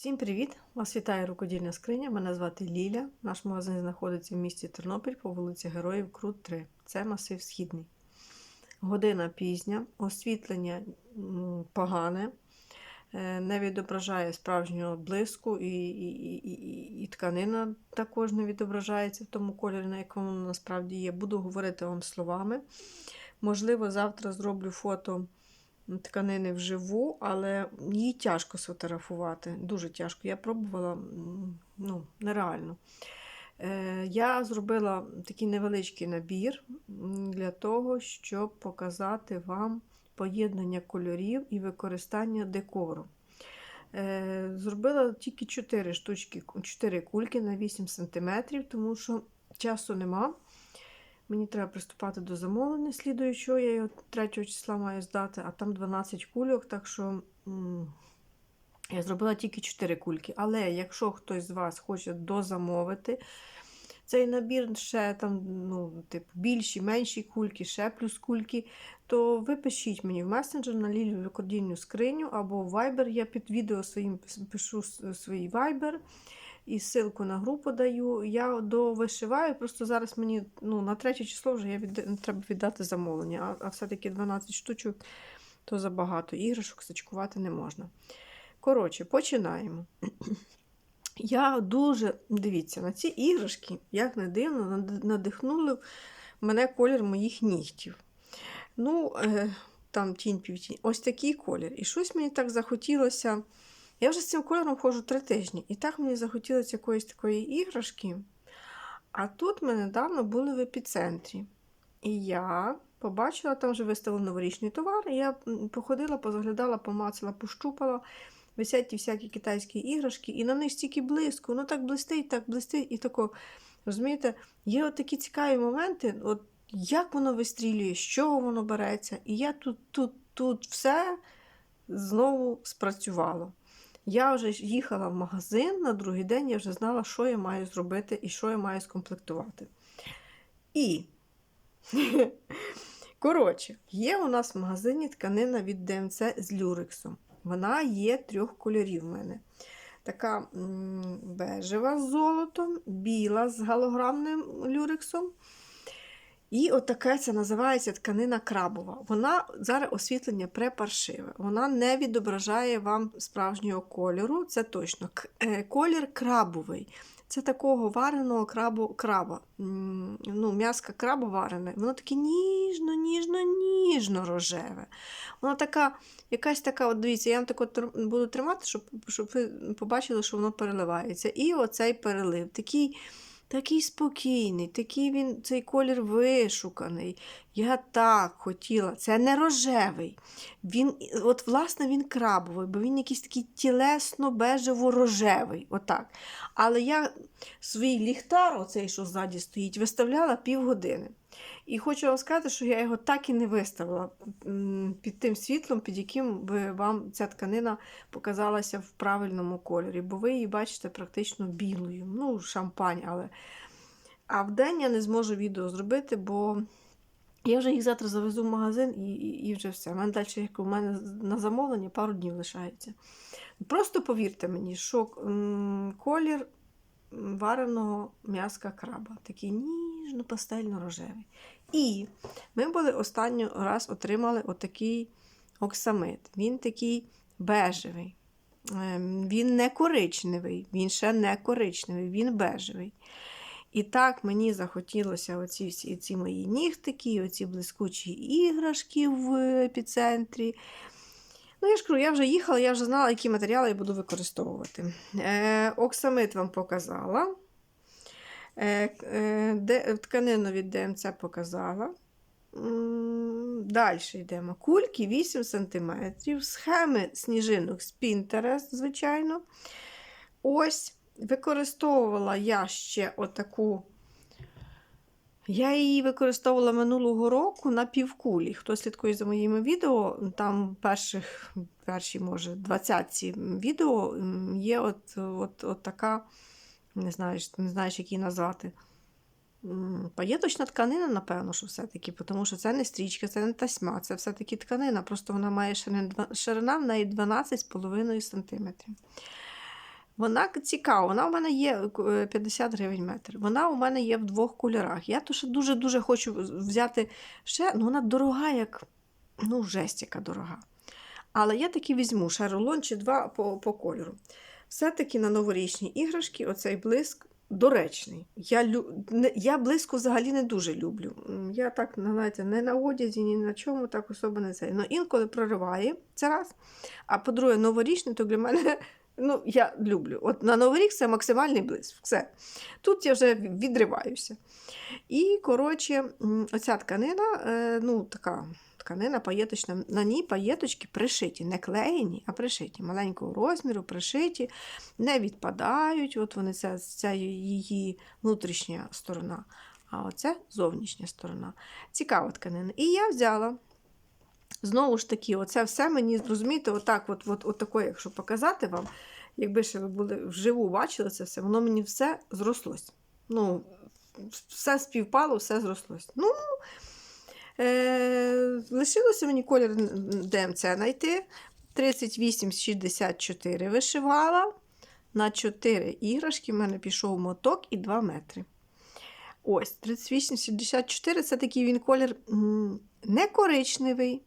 Всім привіт! Вас вітає рукодільна скриня. Мене звати Ліля. Наш магазин знаходиться в місті Тернопіль по вулиці Героїв Крут 3. Це масив Східний. Година пізня, освітлення погане, е, не відображає справжнього блиску, і, і, і, і, тканина також не відображається в тому кольорі, на якому насправді є. Буду говорити вам словами. Можливо, завтра зроблю фото тканини вживу, але її тяжко сфотографувати. Дуже тяжко. Я пробувала ну, нереально. Е, Я зробила такий невеличкий набір для того, щоб показати вам поєднання кольорів і використання декору. Е, Зробила тільки 4 штучки, 4 кульки на 8 см, тому що часу нема. Мені треба приступати до замовлення слідуючого, я його 3 числа маю здати, а там 12 кульок, так що м, я зробила тільки 4 кульки. Але якщо хтось з вас хоче дозамовити цей набір, ще там, ну, типу, більші, менші кульки, ще плюс кульки, то ви пишіть мені в месенджер на Лілю рекордільну скриню або в Viber. Я під відео своїм пишу свій Viber і ссылку на групу даю. Я довишиваю, просто зараз мені ну, на третє число вже я від... треба віддати замовлення, а, а все-таки 12 штучок то забагато. Іграшок сачкувати не можна. Коротше, починаємо. Я дуже дивіться, на ці іграшки, як не дивно, надихнули мене колір моїх нігтів. Ну, е, там тінь півтінь. Ось такий колір. І щось мені так захотілося. Я вже з цим кольором ходжу три тижні. І так мені захотілося якоїсь такої іграшки. А тут ми недавно були в епіцентрі. І я побачила, там вже виставили новорічний товар. І я походила, позаглядала, помацала, пощупала. Висять ті всякі китайські іграшки, і на них стільки блиску, ну так блистить, так блистить, і тако. Розумієте, є от такі цікаві моменти, от як воно вистрілює, з чого воно береться. І я тут, тут, тут все знову спрацювало. Я вже їхала в магазин на другий день, я вже знала, що я маю зробити і що я маю скомплектувати. І, коротше, є у нас в магазині тканина від ДМЦ з люрексом. Вона є трьох кольорів в мене. Така бежева з золотом, біла з галограмним люрексом. І от таке це називається тканина крабова. Вона зараз освітлення препаршиве. Вона не відображає вам справжнього кольору. Це точно. Колір крабовий. Це такого вареного крабу, краба. Ну, М'яско краба варене. Воно таке ніжно, ніжно, ніжно рожеве. Воно така, якась така, от дивіться, я вам тако тр- буду тримати, щоб, щоб ви побачили, що воно переливається. І оцей перелив. Такий. Такий спокійний, такий він, цей колір вишуканий. Я так хотіла. Це не рожевий. Він, от, власне, він крабовий, бо він якийсь такий тілесно-бежево-рожевий. Отак. Але я свій ліхтар, оцей, що ззаді стоїть, виставляла півгодини. І хочу вам сказати, що я його так і не виставила під тим світлом, під яким би вам ця тканина показалася в правильному кольорі, бо ви її бачите практично білою. Ну, шампань, але. А вдень я не зможу відео зробити, бо я вже їх завтра завезу в магазин і, і, і вже все. У мене далі, як у мене на замовлення, пару днів лишається. Просто повірте мені, що м, колір вареного м'яска краба, такий ніжно-пастельно-рожевий. І ми були останній раз отримали отакий оксамит. Він такий бежевий. Ем, Він не коричневий, він ще не коричневий, він бежевий. І так мені захотілося оці всі ці мої нігтики, оці блискучі іграшки в епіцентрі. Ну, я ж кажу, я вже їхала, я вже знала, які матеріали я буду використовувати. Е, Оксамит вам показала. Е, е, тканину від ДМЦ показала. Далі йдемо. Кульки 8 см, схеми сніжинок з Pinterest, звичайно. Ось, використовувала я ще отаку. Я її використовувала минулого року на півкулі. Хто слідкує за моїми відео, там перших, перші, може, 20 відео є от, от, от така, не знаєш, не знаєш, як її назвати. Паєточна тканина, напевно, що все-таки, тому що це не стрічка, це не тасьма, це все-таки тканина. Просто вона має ширина в неї 12,5 см. Вона цікава, вона у мене є е, 50 гривень метр. Вона у мене є в двох кольорах. Я дуже-дуже хочу взяти ще, ну вона дорога, як ну, жесть, яка дорога. Але я таки візьму ще чи два по, по кольору. Все-таки на новорічні іграшки оцей блиск доречний. Я, лю... я блиску взагалі не дуже люблю. Я так, знаєте, не на одязі, ні на чому так особо не це. Ну, інколи прориває це раз. А по-друге, новорічний, то для мене ну, я люблю. От на Новий рік це максимальний блиск. Все. Тут я вже відриваюся. І, коротше, оця тканина, е, ну, така тканина паєточна, на ній паєточки пришиті, не клеєні, а пришиті, маленького розміру, пришиті, не відпадають. От вони це, це її внутрішня сторона, а оце зовнішня сторона. Цікава тканина. І я взяла. Знову ж таки, оце все мені зрозумієте, отак, от, от, от таке, якщо показати вам, якби ще ви були вживу бачили це все, воно мені все зрослось. Ну, все співпало, все зрослось. Ну, е, лишилося мені колір ДМЦ знайти. 38,64 вишивала. На 4 іграшки в мене пішов моток і 2 метри. Ось, 38,64 це такий він колір не коричневий.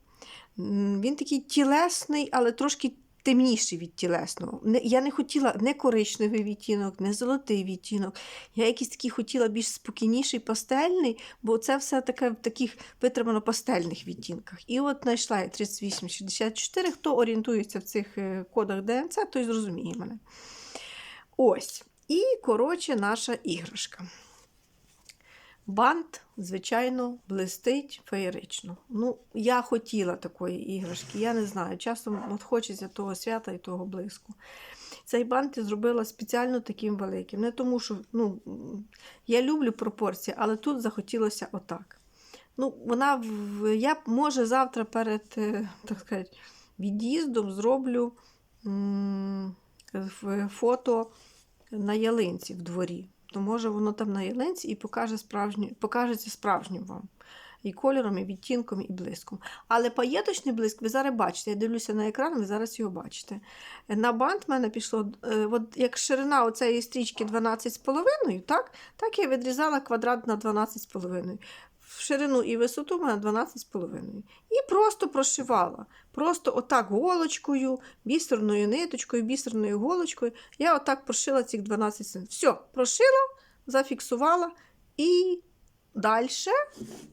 Він такий тілесний, але трошки темніший від тілесного. Я не хотіла не коричневий відтінок, не золотий відтінок. Я якийсь такий хотіла більш спокійніший, пастельний, бо це все таке в таких витримано пастельних відтінках. І от знайшла я 3864. Хто орієнтується в цих е, кодах ДМЦ, той зрозуміє мене. Ось. І, коротше, наша іграшка. Бант, звичайно, блистить феєрично. Ну, я хотіла такої іграшки, я не знаю. Часом от хочеться того свята і того блиску. Цей бант я зробила спеціально таким великим. Не тому, що ну, я люблю пропорції, але тут захотілося отак. Ну, вона я, може, завтра перед е, так сказати, від'їздом зроблю фото на ялинці в дворі. То може воно там на ялинці і покаже справжню, покажеться справжнім вам. І кольором, і відтінком, і блиском. Але паєточний блиск ви зараз бачите. Я дивлюся на екран, ви зараз його бачите. На бант в мене пішло, е, от як ширина оцеї стрічки 12,5, так, так я відрізала квадрат на 12,5. В ширину і висоту мене 12,5. І просто прошивала. Просто отак голочкою, бісерною ниточкою, бісерною голочкою. Я отак прошила цих 12 см. Все, прошила, зафіксувала. І далі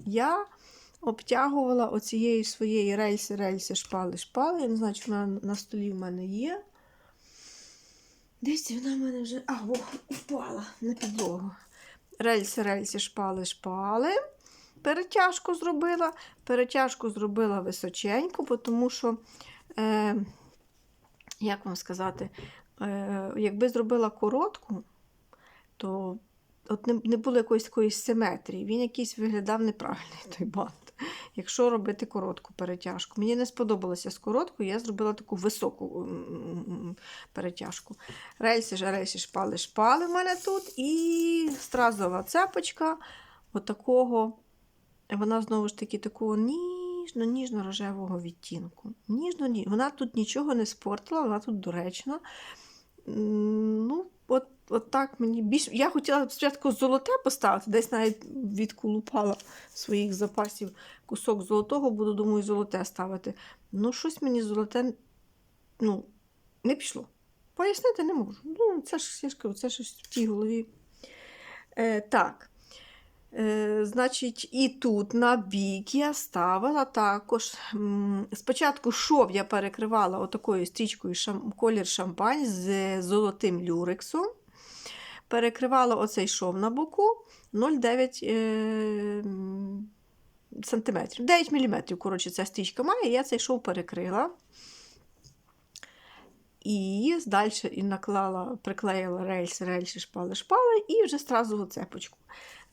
я обтягувала оцієї своєї рельси, рельси, шпали, шпали. Я не знаю, чи вона на столі в мене є. Десь вона в мене вже. А, о, впала на підлогу. Рельси, рельси, шпали, шпали. Перетяжку зробила. Перетяжку зробила височенько, тому що, е, як вам сказати, е, якби зробила коротку, то от не, не було якоїсь такої симетрії. Він якийсь виглядав неправильний той бант. Якщо робити коротку перетяжку. Мені не сподобалося з короткою, я зробила таку високу перетяжку. Рельси ж рельси шпали шпали в мене тут. І стразова цепочка отакого, вона знову ж таки такого ніжно-ніжно-рожевого відтінку. Ніжно, ні. Вона тут нічого не спортила, вона тут доречна. Ну, от, от так мені більш. Я хотіла спочатку золоте поставити, десь навіть відколупала своїх запасів кусок золотого, буду, думаю, золоте ставити. Ну, щось мені золоте ну, не пішло. Пояснити не можу. Ну, це ж я ж кажу, це ж в тій голові. Е, так. Е, значить, і тут на бік я ставила також. Спочатку шов я перекривала отакою стрічкою шам, колір шампань з золотим люрексом. Перекривала оцей шов на боку 0,9 е, сантиметрів. 9 мм, коротше, ця стрічка має, я цей шов перекрила. І далі і наклала, приклеїла рельси, рельси, шпали, шпали, і вже стразу цепочку.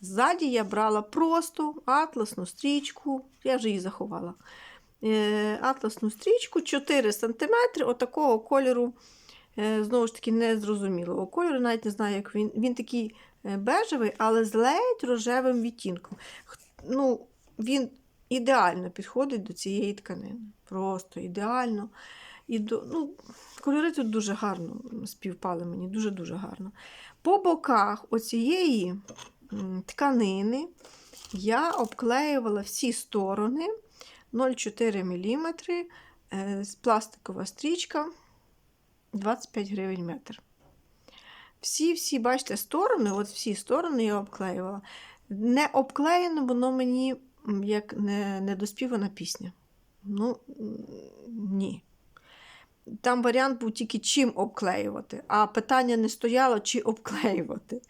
Ззаді я брала просто атласну стрічку, я вже її заховала. Е, атласну стрічку 4 см отакого кольору, е, знову ж таки, незрозумілого кольору. Навіть не знаю, як він. Він такий е, бежевий, але з ледь рожевим відтінком. Ну, він ідеально підходить до цієї тканини. Просто ідеально. І до, ну, кольори тут дуже гарно співпали мені, дуже-дуже гарно. По боках оцієї тканини я обклеювала всі сторони 0,4 мм е, пластикова стрічка 25 гривень метр. Всі-всі, бачите, сторони, от всі сторони я обклеювала. Не обклеєно, воно мені як не, недоспівана пісня. Ну, ні. Там варіант був тільки чим обклеювати, а питання не стояло, чи обклеювати.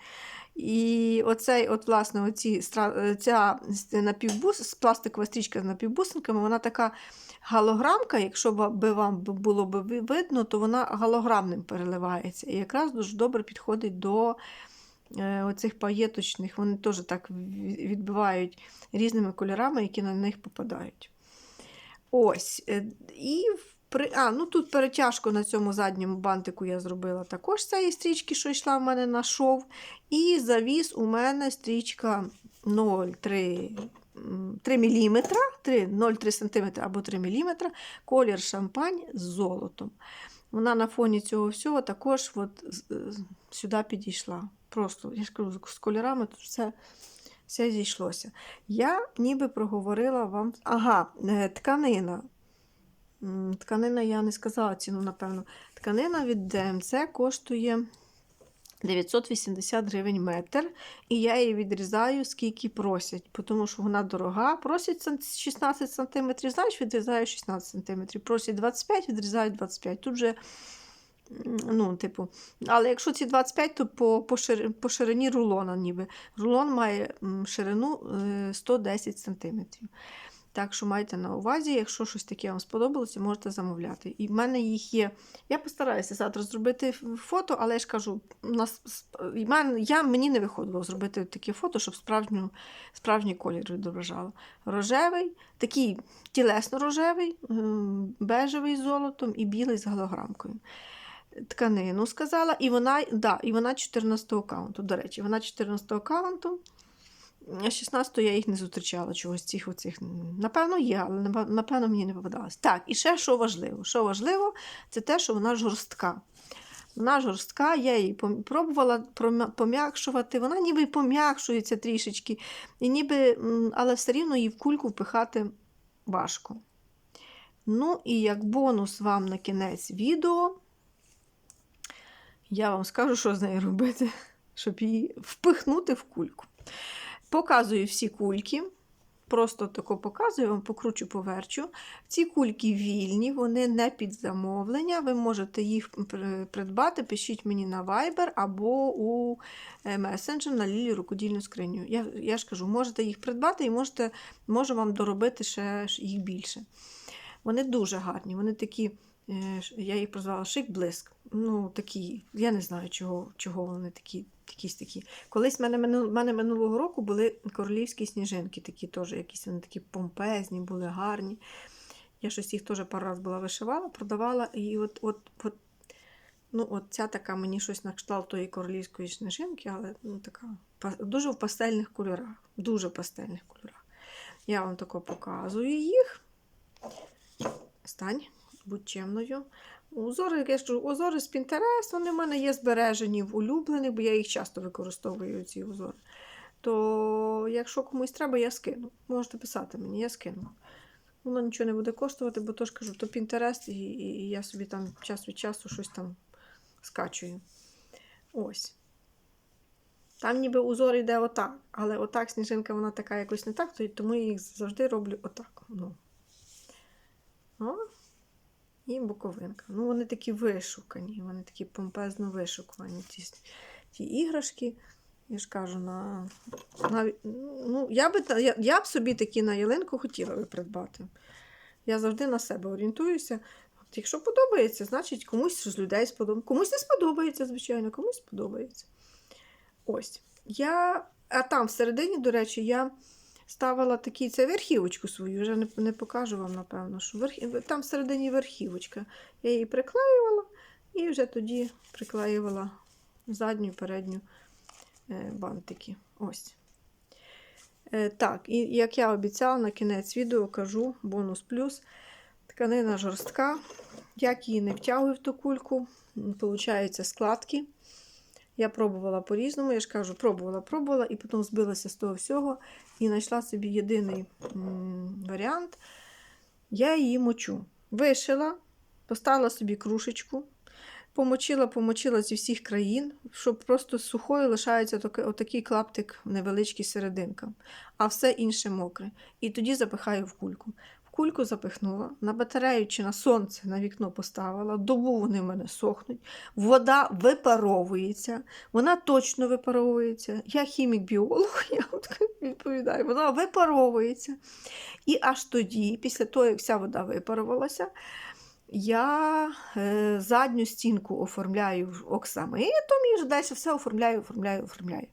І оцей, от, власне, оці, е, ця напівбус, пластикова стрічка з напівбусинками, вона така галограмка, якщо би вам було б видно, то вона галограмним переливається. І якраз дуже добре підходить до е, оцих паєточних, вони теж так відбивають різними кольорами, які на них попадають. Ось. е, І при... А, ну тут перетяжку на цьому задньому бантику я зробила також з цієї стрічки, що йшла в мене на шов. І завіс у мене стрічка 0,3 3 мм, 0,3 см або 3 мм, колір шампань з золотом. Вона на фоні цього всього також от, сюди підійшла. Просто, я ж кажу, з кольорами тут все, все зійшлося. Я ніби проговорила вам. Ага, е, тканина. Тканина я не сказала ціну, напевно. Тканина від ДМЦ коштує 980 гривень метр. І я її відрізаю, скільки просять, тому що вона дорога. Просять 16 см, знаєш, відрізаю 16 см. Просять 25, відрізаю 25. Тут же, ну, типу, але якщо ці 25, то по, по, шир, по ширині рулона ніби. Рулон має ширину е, 110 см. Так що майте на увазі, якщо щось таке вам сподобалося, можете замовляти. І в мене їх є. Я постараюся завтра зробити фото, але я ж кажу, нас, я, мені не виходило зробити таке фото, щоб справжню, справжній колір відображало. Рожевий, такий тілесно-рожевий, бежевий з золотом і білий з голограмкою. Тканину сказала, і вона, да, і вона 14 каунту. До речі, вона 14 каунту. 16 я їх не зустрічала чогось цих оцих. Напевно, є, але напевно мені не попадалось. Так, і ще що важливо? Що важливо, це те, що вона жорстка. Вона жорстка, я її пробувала пом'якшувати. Вона ніби пом'якшується трішечки, і ніби, але все рівно її в кульку впихати важко. Ну, і як бонус вам на кінець відео, я вам скажу, що з нею робити, щоб її впихнути в кульку. Показую всі кульки. Просто тако показую, вам покручу поверчу. Ці кульки вільні, вони не під замовлення. Ви можете їх придбати, пишіть мені на Viber або у е, Messenger на Лілі рукодільну скриню. Я, я ж кажу, можете їх придбати і можете, можу вам доробити ще їх більше. Вони дуже гарні, вони такі, е, я їх прозвала шик-блиск. Ну, такі, я не знаю, чого, чого вони такі, якісь такі. Колись в мене, мене минулого року були королівські сніжинки, такі теж, якісь вони такі помпезні, були гарні. Я щось їх теж пару разів була вишивала, продавала, і от, от, от, ну, от ця така мені щось на кшталт тої королівської сніжинки, але ну, така, дуже в пастельних кольорах. Дуже пастельних кольорах. Я вам тако показую їх. Стань, будь чемною. Узори, як я кажу, узори з Pinterest, вони в мене є збережені в улюблених, бо я їх часто використовую, ці узори. То, якщо комусь треба, я скину. Можете писати мені, я скину. Воно нічого не буде коштувати, бо то ж кажу, то Pinterest, і, і я собі там час від часу щось там скачую. Ось. Там ніби узор йде отак, але отак сніжинка вона така якось не так, тому я їх завжди роблю отак. Ну. О, і боковинка. Ну, вони такі вишукані, вони такі помпезно вишукані. Ті, ті іграшки. Я ж кажу, на, на, ну, я, би, я, я б собі такі на ялинку хотіла би придбати. Я завжди на себе орієнтуюся. От якщо подобається, значить комусь з людей сподобається. Комусь не сподобається, звичайно, комусь сподобається. Ось. Я, а там всередині, до речі, я ставила такі, це верхівочку свою, вже не, не покажу вам, напевно, що верхі, там всередині верхівочка. Я її приклеювала і вже тоді приклеювала задню і передню е, бантики. Ось. Е, так, і як я обіцяла, на кінець відео кажу бонус плюс. Тканина жорстка. Як її не втягую в ту кульку, виходить складки. Я пробувала по-різному, я ж кажу, пробувала, пробувала, і потім збилася з того всього і знайшла собі єдиний м, варіант. Я її мочу. Вишила, поставила собі крушечку, помочила, помочила зі всіх країн, щоб просто сухою лишається таки- отакий клаптик невеличкий серединка, а все інше мокре. І тоді запихаю в кульку. Кульку запихнула, на батарею чи на сонце на вікно поставила, добу вони в мене сохнуть, вода випаровується, вона точно випаровується. Я хімік-біолог, я відповідаю, вона випаровується. І аж тоді, після того, як вся вода випарувалася, я е, задню стінку оформляю оксамитом і далі все оформляю, оформляю, оформляю.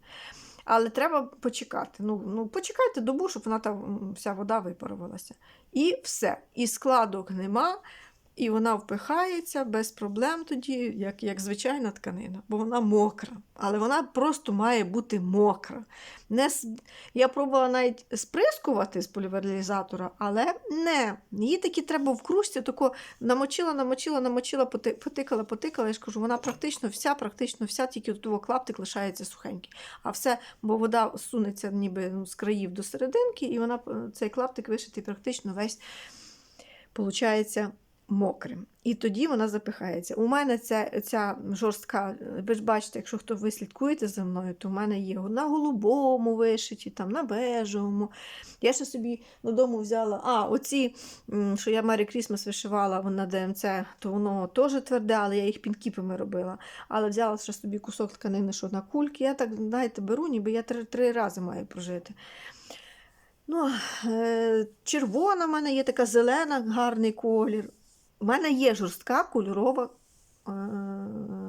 Але треба почекати. Ну, ну, почекайте добу, щоб вона там вся вода випарувалася. І все. І складок нема, і вона впихається без проблем тоді, як, як звичайна тканина, бо вона мокра. Але вона просто має бути мокра. Не, я пробувала навіть сприскувати з полівералізатора, але не. Її таки треба в кружці, тако намочила, намочила, намочила, потикала, потикала. Я ж кажу, вона практично вся, практично вся, тільки того клаптик лишається сухенький. А все, бо вода сунеться ніби ну, з країв до серединки, і вона е, цей клаптик вишитий практично весь, получається, мокрим. І тоді вона запихається. У мене ця, ця жорстка, ви ж бачите, якщо хто ви слідкуєте за мною, то в мене є на голубому вишиті, там, на бежевому. Я ще собі додому взяла. А, оці, що я Мері Крісмас вишивала на ДМЦ, то воно теж тверде, але я їх пінкіпами робила. Але взяла ще собі кусок тканини, що на кульки. Я так, знаєте, беру, ніби я три, три рази маю прожити. Ну, е, червона в мене є така зелена, гарний колір. У мене є жорстка кольорова е,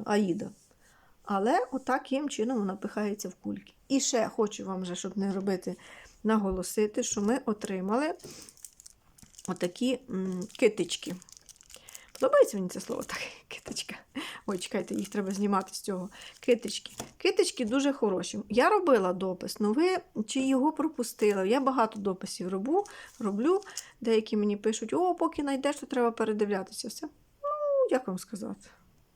аїда. Але отаким чином вона пихається в кульки. І ще хочу вам, вже, щоб не робити, наголосити, що ми отримали отакі м, китички. Подобається мені це слово так, киточка. Ой, чекайте, їх треба знімати з цього. Киточки. Киточки дуже хороші. Я робила допис, але ви чи його пропустили? Я багато дописів роблю, роблю. Деякі мені пишуть, о, поки знайдеш, то треба передивлятися все. Ну, як вам сказати?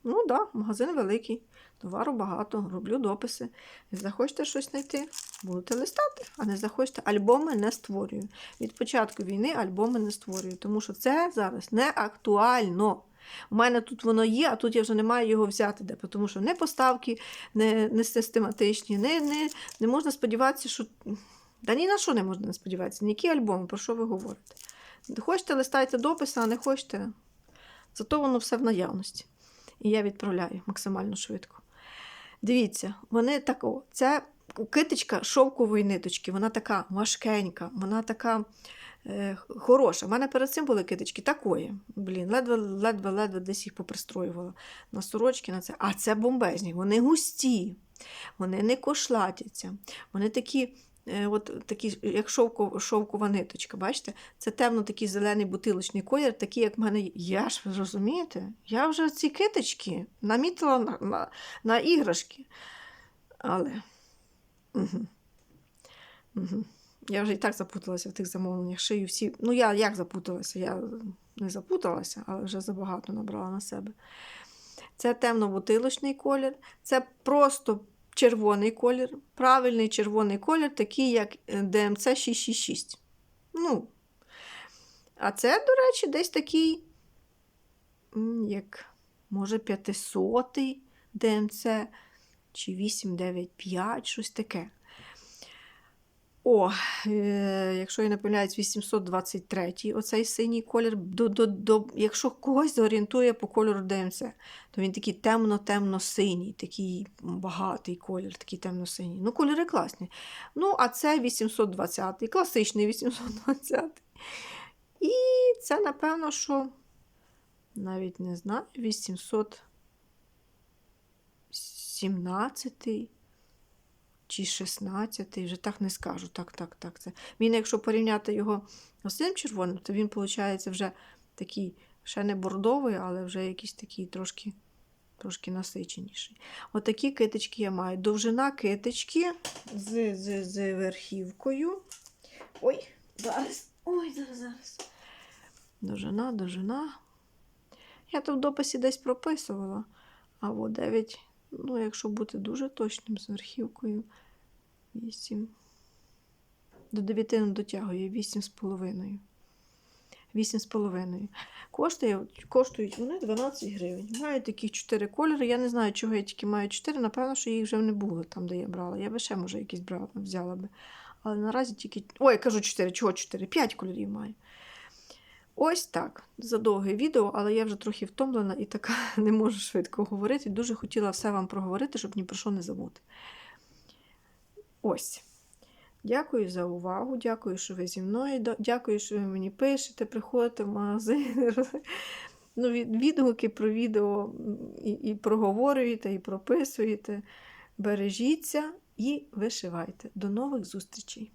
Ну так, да, магазин великий, товару багато, роблю дописи. Захочете щось знайти, будете листати, а не захочете. Альбоми не створюю. Від початку війни альбоми не створюю, тому що це зараз не актуально. У мене тут воно є, а тут я вже не маю його взяти де, тому що не поставки не, не систематичні, не, не, не можна сподіватися, що. Та ні на що не можна сподіватися, ніякі альбоми, про що ви говорите. Хочете, листайте дописи, а не хочете. Зато воно все в наявності. І я відправляю максимально швидко. Дивіться, вони тако. Це китичка шовкової ниточки, вона така важкенька, вона така е, хороша. У мене перед цим були китички такої. Блін, ледве, ледве, ледве десь їх попристроювала на сорочки. на це. А це бомбезні, вони густі, вони не кошлатяться, вони такі. Е, От такі, як шовко, шовкова ниточка, бачите? Це темно такий зелений бутилочний колір, такий, як в мене. Я ж ви розумієте? Я вже ці китички намітила на, на, на іграшки. Але. Угу. Угу. Я вже і так запуталася в тих замовленнях. Шию всі. Ну, я як запуталася? Я не запуталася, але вже забагато набрала на себе. Це темно-бутилочний колір, це просто червоний колір, правильний червоний колір, такий, як е, ДМЦ 666. Ну, а це, до речі, десь такий, як, може, 500 ДМЦ чи 895, щось таке. О, е, якщо я не помиляюсь, 823 оцей синій колір. До, до, до, якщо когось зорієнтує по кольору ДМЦ, то він такий темно-темно-синій, такий багатий колір, такий темно-синій. Ну, кольори класні. Ну, а це 820-й, класичний 820-й. І це, напевно, що навіть не знаю, 817 чи 16, вже так не скажу. Так, так, так. Це. Він, якщо порівняти його з цим червоним, то він, виходить, вже такий, ще не бордовий, але вже якийсь такий трошки, трошки насиченіший. Отакі китички я маю. Довжина китички з, з, з верхівкою. Ой, зараз. Ой, зараз, зараз. Довжина, довжина. Я тут в дописі десь прописувала. А от 9, ну, якщо бути дуже точним, з верхівкою 8. До 9 не дотягує 8,5. 8,5. Коштує, коштують вони 12 гривень. Мають таких 4 кольори. Я не знаю, чого я тільки маю 4. Напевно, що їх вже не було там, де я брала. Я би ще, може, якісь брала, взяла би. Але наразі тільки. Ой, я кажу 4, чого 4? 5 кольорів маю. Ось так. Задовге відео, але я вже трохи втомлена і така не можу швидко говорити. Дуже хотіла все вам проговорити, щоб ні про що не забути. Ось. Дякую за увагу. Дякую, що ви зі мною. Дякую, що ви мені пишете, приходите в магазин. Ну, відгуки про відео і, і проговорюєте, і прописуєте. Бережіться і вишивайте. До нових зустрічей!